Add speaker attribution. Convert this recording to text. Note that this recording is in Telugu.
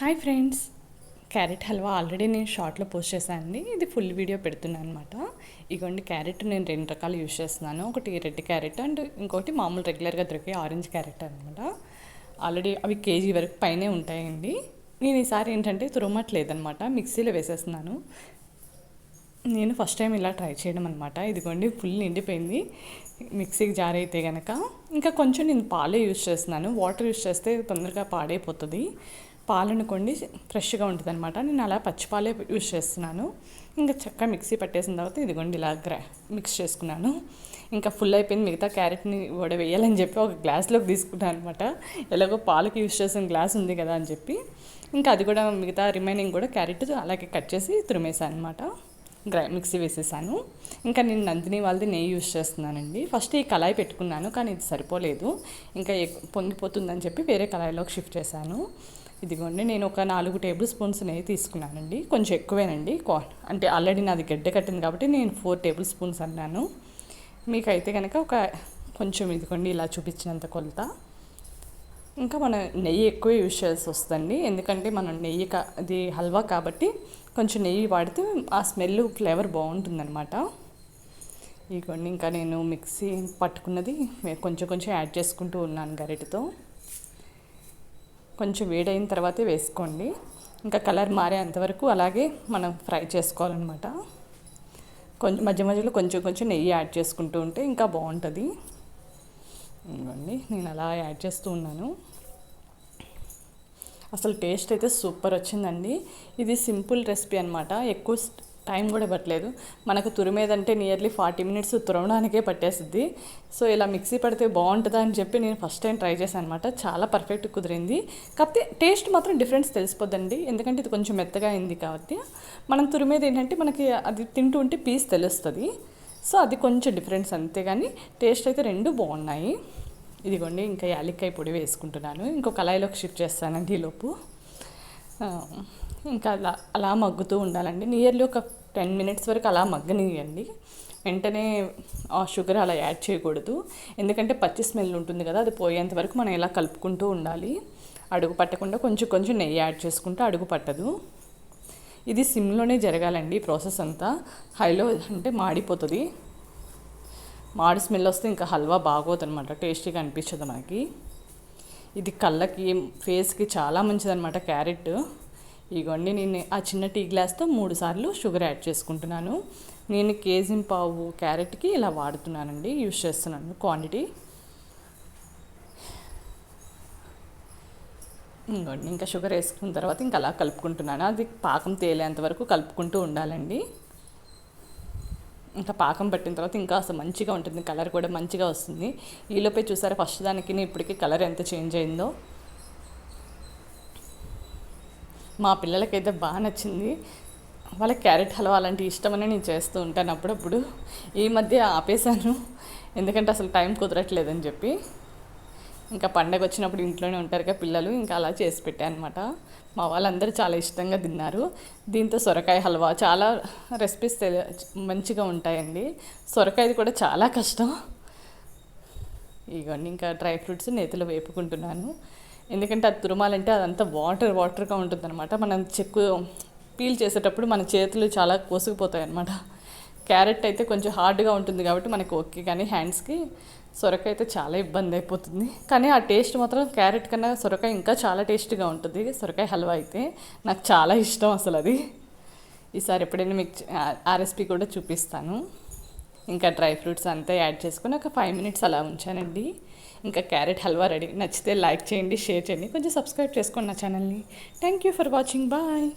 Speaker 1: Hi friends. Carrot halwa already నేను షార్ట్లో పోస్ట్ చేశాను అండి. ఇది ఫుల్ వీడియో పెడుతున్నాను అనమాట ఇగోండి క్యారెట్ నేను రెండు రకాలు యూస్ చేస్తున్నాను. ఒకటి రెడ్ క్యారెట్ అండ్ ఇంకోటి మామూలు రెగ్యులర్గా దొరికే ఆరెంజ్ క్యారెట్ అనమాట ఆల్రెడీ అవి కేజీ వరకు పైనే ఉంటాయండి. నేను ఈసారి ఏంటంటే తురమట్లేదనమాట మిక్సీలో వేసేస్తున్నాను. నేను ఫస్ట్ టైం ఇలా ట్రై చేయడం అనమాట ఇదిగోండి ఫుల్ నిండిపోయింది. మిక్సీకి జార్ అయితే కనుక ఇంకా కొంచెం నేను పాలే యూస్ చేస్తున్నాను. వాటర్ యూస్ చేస్తే తొందరగా పాడైపోతుంది. పాలను కొండి ఫ్రెష్గా ఉంటుంది అనమాట నేను అలా పచ్చిపాలే యూస్ చేస్తున్నాను. ఇంకా చక్కగా మిక్సీ పట్టేసిన తర్వాత ఇదిగోండి ఇలా గ్రా మిక్స్ చేసుకున్నాను. ఇంకా ఫుల్ అయిపోయింది. మిగతా క్యారెట్ని వడ వేయాలని చెప్పి ఒక గ్లాస్లోకి తీసుకున్నాను అనమాట ఎలాగో పాలకి యూస్ చేసిన గ్లాస్ ఉంది కదా అని చెప్పి. ఇంకా అది కూడా మిగతా రిమైనింగ్ కూడా క్యారెట్ అలాగే కట్ చేసి తురిమేసాను అనమాట గ్రై మిక్సీ వేసేసాను. ఇంకా నేను నందిని వాళ్ళది నెయ్యి యూస్ చేస్తున్నానండి. ఫస్ట్ ఈ కళాయి పెట్టుకున్నాను కానీ ఇది సరిపోలేదు. ఇంకా పొంగిపోతుందని చెప్పి వేరే కళాయిలోకి షిఫ్ట్ చేశాను. ఇదిగోండి నేను ఒక నాలుగు టేబుల్ స్పూన్స్ నెయ్యి తీసుకున్నానండి. కొంచెం ఎక్కువేనండి అంటే ఆల్రెడీ నాది గడ్డ కట్టింది కాబట్టి నేను ఫోర్ టేబుల్ స్పూన్స్ అన్నాను. మీకైతే కనుక ఒక కొంచెం ఇదిగోండి ఇలా చూపించినంత కొలత. ఇంకా మనం నెయ్యి ఎక్కువ యూజ్ చేయాల్సి వస్తుందండి. ఎందుకంటే మనం నెయ్యి కా అది హల్వా కాబట్టి కొంచెం నెయ్యి వాడితే ఆ స్మెల్ ఫ్లేవర్ బాగుంటుందన్నమాట. ఇదిగోండి ఇంకా నేను మిక్సీ పట్టుకున్నది కొంచెం కొంచెం యాడ్ చేసుకుంటూ ఉన్నాను గరిటతో. కొంచెం వేడైన తర్వాతే వేసుకోండి. ఇంకా కలర్ మారేంతవరకు అలాగే మనం ఫ్రై చేసుకోవాలన్నమాట. కొంచెం మధ్య మధ్యలో కొంచెం కొంచెం నెయ్యి యాడ్ చేసుకుంటూ ఉంటే ఇంకా బాగుంటుంది. ఇవ్వండి నేను అలా యాడ్ చేస్తూ ఉన్నాను. అసలు టేస్ట్ అయితే సూపర్ వచ్చిందండి. ఇది సింపుల్ రెసిపీ అనమాట ఎక్కువ టైం కూడా పట్టలేదు. మనకు తురిమేదంటే నియర్లీ ఫార్టీ మినిట్స్ తురవడానికే పట్టేస్తుంది సో ఇలా మిక్సీ పడితే బాగుంటుందా అని చెప్పి నేను ఫస్ట్ టైం ట్రై చేశాను అనమాట చాలా పర్ఫెక్ట్ కుదిరింది. కాకపోతే టేస్ట్ మాత్రం డిఫరెన్స్ తెలిసిపోద్దండి. ఎందుకంటే ఇది కొంచెం మెత్తగా అయింది కాబట్టి. మనం తురిమేది ఏంటంటే మనకి అది తింటూ ఉంటే పీస్ తెలుస్తుంది. సో అది కొంచెం డిఫరెన్స్ అంతే కానీ టేస్ట్ అయితే రెండు బాగున్నాయి. ఇదిగోండి ఇంకా యాలక్కాయ పొడి వేసుకుంటున్నాను. ఇంకో కళాయిలోకి షిఫ్ట్ చేస్తానండి ఈలోపు ఇంకా అలా అలా మగ్గుతూ ఉండాలండి. నియర్లీ ఒక టెన్ మినిట్స్ వరకు అలా మగ్గనియండి. వెంటనే ఆ షుగర్ అలా యాడ్ చేయకూడదు. ఎందుకంటే పచ్చి స్మెల్ ఉంటుంది కదా అది పోయేంత వరకు మనం ఇలా కలుపుకుంటూ ఉండాలి. అడుగు పట్టకుండా కొంచెం కొంచెం నెయ్యి యాడ్ చేసుకుంటే అడుగు పట్టదు. ఇది సిమ్లోనే జరగాలండి ప్రాసెస్ అంతా. హైలో అంటే మాడిపోతుంది. మాడి స్మెల్ వస్తే ఇంకా హల్వా బాగోదు అనమాట టేస్టీగా అనిపించదు మనకి. ఇది కళ్ళకి ఫేస్కి చాలా మంచిదన్నమాట క్యారెట్. ఇగోండి నేను ఆ చిన్న టీ గ్లాస్తో మూడు సార్లు షుగర్ యాడ్ చేసుకుంటున్నాను. నేను కేజీన్ పావు క్యారెట్కి ఇలా వాడుతున్నానండి యూజ్ చేస్తున్నాను. క్వాంటిటీ? ఇంకోండి ఇంకా షుగర్ వేసుకున్న తర్వాత ఇంకా అలా కలుపుకుంటున్నాను. అది పాకం తేలేంత వరకు కలుపుకుంటూ ఉండాలండి. ఇంకా పాకం పట్టిన తర్వాత ఇంకా అసలు మంచిగా ఉంటుంది కలర్ కూడా మంచిగా వస్తుంది. ఈలోపే చూసారా ఫస్ట్ దానికి ఇప్పటికీ కలర్ ఎంత చేంజ్ అయిందో. మా పిల్లలకైతే బాగా నచ్చింది. వాళ్ళకి క్యారెట్ హల్వా అలాంటి ఇష్టమని నేను చేస్తూ ఉంటాను అప్పుడప్పుడు. ఈ మధ్య ఆపేశాను. ఎందుకంటే అసలు టైం కుదరట్లేదని చెప్పి. ఇంకా పండగ వచ్చినప్పుడు ఇంట్లోనే ఉంటారు కదా పిల్లలు ఇంకా అలా చేసి పెట్టాను అనమాట మా వాళ్ళందరూ చాలా ఇష్టంగా తిన్నారు. దీంతో సొరకాయ హల్వా చాలా రెసిపీస్ మంచిగా ఉంటాయండి. సొరకాయది కూడా చాలా కష్టం. ఇగోండి ఇంకా డ్రై ఫ్రూట్స్ నేతిలో వేపుకుంటున్నాను. ఎందుకంటే అది తురమాలంటే అదంతా వాటర్ వాటర్గా ఉంటుందన్నమాట. మనం చెక్కు పీల్ చేసేటప్పుడు మన చేతులు చాలా కోసుకుపోతాయి అన్నమాట క్యారెట్ అయితే కొంచెం హార్డ్గా ఉంటుంది కాబట్టి మనకి ఓకే కానీ హ్యాండ్స్కి సొరకాయ అయితే చాలా ఇబ్బంది అయిపోతుంది. కానీ ఆ టేస్ట్ మాత్రం క్యారెట్ కన్నా సొరకాయ ఇంకా చాలా టేస్ట్గా ఉంటుంది. సొరకాయ హల్వా అయితే నాకు చాలా ఇష్టం అసలు అది. ఈసారి ఎప్పుడైనా మీకు ఆ రెసిపీ కూడా చూపిస్తాను. ఇంకా డ్రై ఫ్రూట్స్ అంతా యాడ్ చేసుకొని ఒక ఫైవ్ మినిట్స్ అలా ఉంచానండి. ఇంకా క్యారెట్ హల్వా రెడీ. నచ్చితే లైక్ చేయండి షేర్ చేయండి. కొంచెం సబ్స్క్రైబ్ చేసుకోండి నా ఛానల్ని. Thank you for watching. Bye.